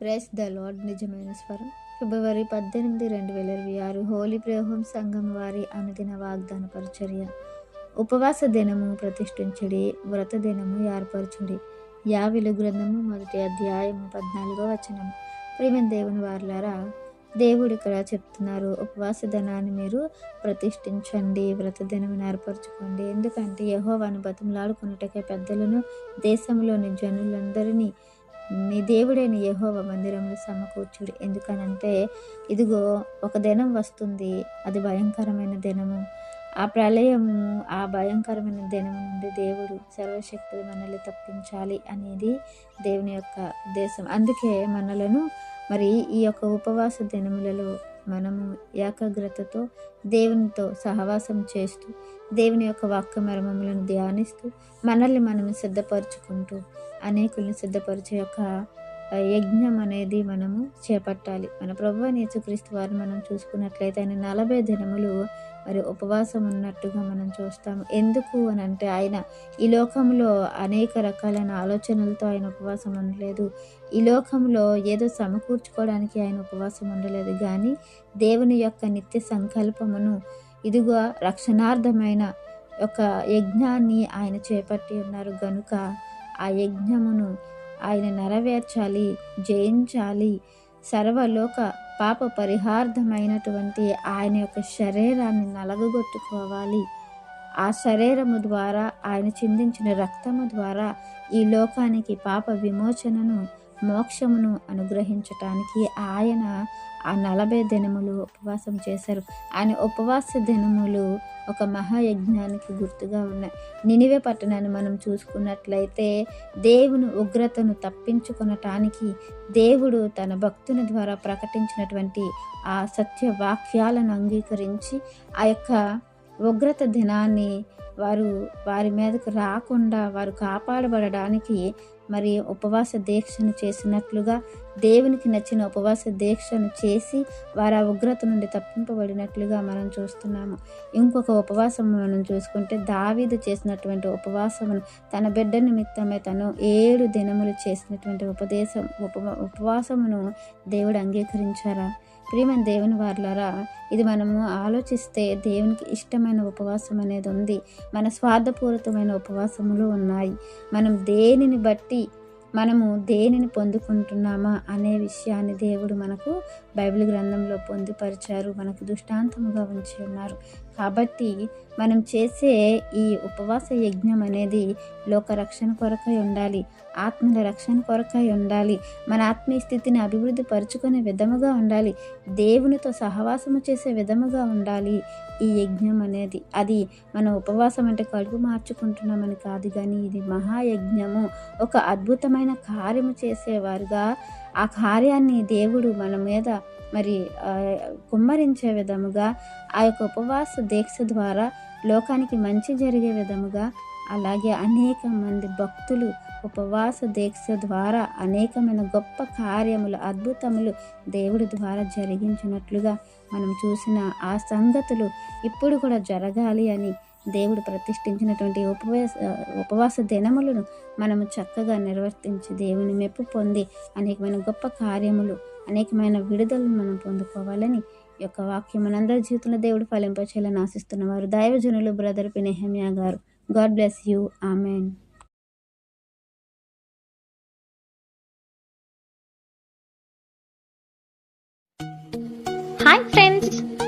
Price the lord నిజమైన స్వరం. ఫిబ్రవరి పద్దెనిమిది రెండు వేల ఇరవై ఆరు హోలీ ప్రేహోం సంఘం వారి అనుదిన వాగ్దాన పరిచర్య. ఉపవాస దినము ప్రతిష్ఠించుడి వ్రత దినము ఏర్పరచుడి. యావిలు గ్రంథము మొదటి అధ్యాయము పద్నాలుగో వచనం. ప్రేమ దేవుని వారులారా దేవుడు ఇక్కడ చెప్తున్నారు ఉపవాస దినాన్ని మీరు ప్రతిష్ఠించండి వ్రత దినమును ఏర్పరచుకోండి. ఎందుకంటే యహోవాను బతిమలాడుకున్నట్టుగా పెద్దలను దేశంలోని జనులందరినీ నీ దేవుడైన యహోవ మందిరంలో సమకూర్చుడు. ఎందుకనంటే ఇదిగో ఒక దినం వస్తుంది అది భయంకరమైన దినము. ఆ ప్రళయము ఆ భయంకరమైన దినం నుండి దేవుడు సర్వశక్తులు మనల్ని తప్పించాలి అనేది దేవుని యొక్క ఉద్దేశం. అందుకే మనలను మరి ఈ యొక్క ఉపవాస దినములలో మనము ఏకాగ్రతతో దేవునితో సహవాసం చేస్తూ దేవుని యొక్క వాక్య మర్మములను ధ్యానిస్తూ మనల్ని మనము సిద్ధపరచుకుంటూ అనేకుల్ని సిద్ధపరిచే యొక్క యజ్ఞం అనేది మనము చేపట్టాలి. మన ప్రభు యేసుక్రీస్తు వారిని మనం చూసుకున్నట్లయితే ఆయన నలభై దినములు మరి ఉపవాసం ఉన్నట్టుగా మనం చూస్తాము. ఎందుకు అని అంటే ఆయన ఈ లోకంలో అనేక రకాలైన ఆలోచనలతో ఆయన ఉపవాసం ఉండలేదు. ఈ లోకంలో ఏదో సమకూర్చుకోవడానికి ఆయన ఉపవాసం ఉండలేదు. కానీ దేవుని యొక్క నిత్య సంకల్పమును ఇదిగో రక్షణార్థమైన ఒక యజ్ఞాన్ని ఆయన చేపట్టి ఉన్నారు. గనుక ఆ యజ్ఞమును ఆయన నెరవేర్చాలి జయించాలి. సర్వలోక పాప పరిహార్థమైనటువంటి ఆయన యొక్క శరీరాన్ని నలగగొట్టుకోవాలి. ఆ శరీరము ద్వారా ఆయన చిందించిన రక్తము ద్వారా ఈ లోకానికి పాప విమోచనను మోక్షమును అనుగ్రహించటానికి ఆయన ఆ నలభై దినములు ఉపవాసం చేశారు. ఆయన ఉపవాస దినములు ఒక మహాయజ్ఞానికి గుర్తుగా ఉన్నాయి. నినివే పట్టణాన్ని మనం చూసుకున్నట్లయితే దేవుని ఉగ్రతను తప్పించుకొనటానికి దేవుడు తన భక్తుని ద్వారా ప్రకటించినటువంటి ఆ సత్య వాక్యాలను అంగీకరించి ఆ యొక్క ఉగ్రత దినాన్ని వారు వారి మీదకు రాకుండా వారు కాపాడబడడానికి మరియు ఉపవాస దీక్షను చేసినట్లుగా దేవునికి నచ్చిన ఉపవాస దీక్షను చేసి వారు ఆ ఉగ్రత నుండి తప్పింపబడినట్లుగా మనం చూస్తున్నాము. ఇంకొక ఉపవాసం మనం చూసుకుంటే దావీదు చేసినటువంటి ఉపవాసమును తన బిడ్డ నిమిత్తమే తను ఏడు దినములు చేసినటువంటి ఉపదేశం ఉప ఉపవాసమును దేవుడు అంగీకరించారా? ప్రియమైన దేవుని వార్లారా ఇది మనము ఆలోచిస్తే దేవునికి ఇష్టమైన ఉపవాసం అనేది ఉంది. మన స్వార్థపూరితమైన ఉపవాసములు ఉన్నాయి. మనం దేనిని బట్టి మనము దేనిని పొందుకుంటున్నామా అనే విషయాన్ని దేవుడు మనకు బైబిల్ గ్రంథంలో పొందుపరిచారు మనకు దృష్టాంతముగా ఉంచి ఉన్నారు. కాబట్టి మనం చేసే ఈ ఉపవాస యజ్ఞం అనేది లోక రక్షణ కొరకై ఉండాలి ఆత్మల రక్షణ కొరకై ఉండాలి మన ఆత్మీయ స్థితిని అభివృద్ధి పరుచుకునే విధముగా ఉండాలి దేవునితో సహవాసము చేసే విధముగా ఉండాలి ఈ యజ్ఞం అనేది. అది మనం ఉపవాసం అంటే కడుపు మార్చుకుంటున్నామని కాదు కానీ ఇది మహాయజ్ఞము. ఒక అద్భుతమైన కార్యము చేసేవారుగా ఆ కార్యాన్ని దేవుడు మన మీద మరి కుమ్మరించే విధముగా ఆ యొక్క ఉపవాస దీక్ష ద్వారా లోకానికి మంచి జరిగే విధముగా అలాగే అనేక మంది భక్తులు ఉపవాస దీక్ష ద్వారా అనేకమైన గొప్ప కార్యములు అద్భుతములు దేవుడి ద్వారా జరిగించినట్లుగా మనం చూసిన ఆ సంగతులు ఇప్పుడు కూడా జరగాలి అని దేవుడు ప్రతిష్ఠించినటువంటి ఉపవాస ఉపవాస దినములను మనము చక్కగా నిర్వర్తించి దేవుని మెప్పు పొంది అనేకమైన గొప్ప కార్యములు అనేకమైన విడుదలను మనం పొందుకోవాలని యొక్క వాక్యం మనందరి జీవితంలో దేవుడు ఫలింపచేయాలని ఆశిస్తున్న వారు దైవజనులు బ్రదర్ పినేహమ్యా గారు. God bless you. Amen. Hi friends.